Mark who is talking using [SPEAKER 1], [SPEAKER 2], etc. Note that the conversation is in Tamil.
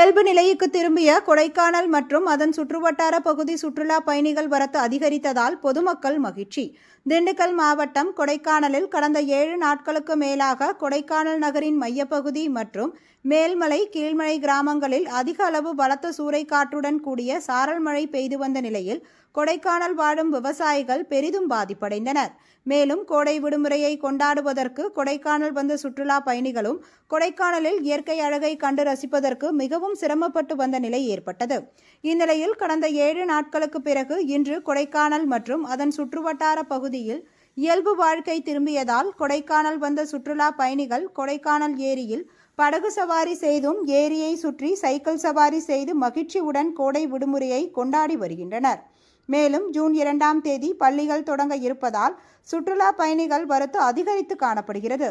[SPEAKER 1] ஏரிக்கு திரும்பிய கொடைக்கானல் மற்றும் அதன் சுற்றுவட்டார பகுதி சுற்றுலா பயணிகள் வரத்து அதிகரித்ததால் பொதுமக்கள் மகிழ்ச்சி. திண்டுக்கல் மாவட்டம் கொடைக்கானலில் கடந்த ஏழு நாட்களுக்கு மேலாக கொடைக்கானல் நகரின் மையப்பகுதி மற்றும் மேல்மலை கீழ்மலை கிராமங்களில் அதிக அளவு பலத்த சூறைக்காற்றுடன் கூடிய சாரல் மழை பெய்து வந்த நிலையில் கொடைக்கானல் வாழும் விவசாயிகள் பெரிதும் பாதிப்படைந்தனர். மேலும் கோடை விடுமுறையை கொண்டாடுவதற்கு கொடைக்கானல் வந்த சுற்றுலா பயணிகளும் கொடைக்கானலில் இயற்கை அழகை கண்டு ரசிப்பதற்கு மிகவும் சிரமப்பட்டு வந்த நிலை ஏற்பட்டது. இந்நிலையில் கடந்த ஏழு நாட்களுக்கு பிறகு இன்று கொடைக்கானல் மற்றும் அதன் சுற்றுவட்டார பகுதியில் இயல்பு வாழ்க்கை திரும்பியதால் கொடைக்கானல் வந்த சுற்றுலா பயணிகள் கொடைக்கானல் ஏரியில் படகு சவாரி செய்தும் ஏரியை சுற்றி சைக்கிள் சவாரி செய்து மகிழ்ச்சியுடன் கோடை விடுமுறையை கொண்டாடி வருகின்றனர். மேலும் ஜூன் இரண்டாம் தேதி பள்ளிகள் தொடங்க இருப்பதால் சுற்றுலா பயணிகள் வரத்து அதிகரித்து காணப்படுகிறது.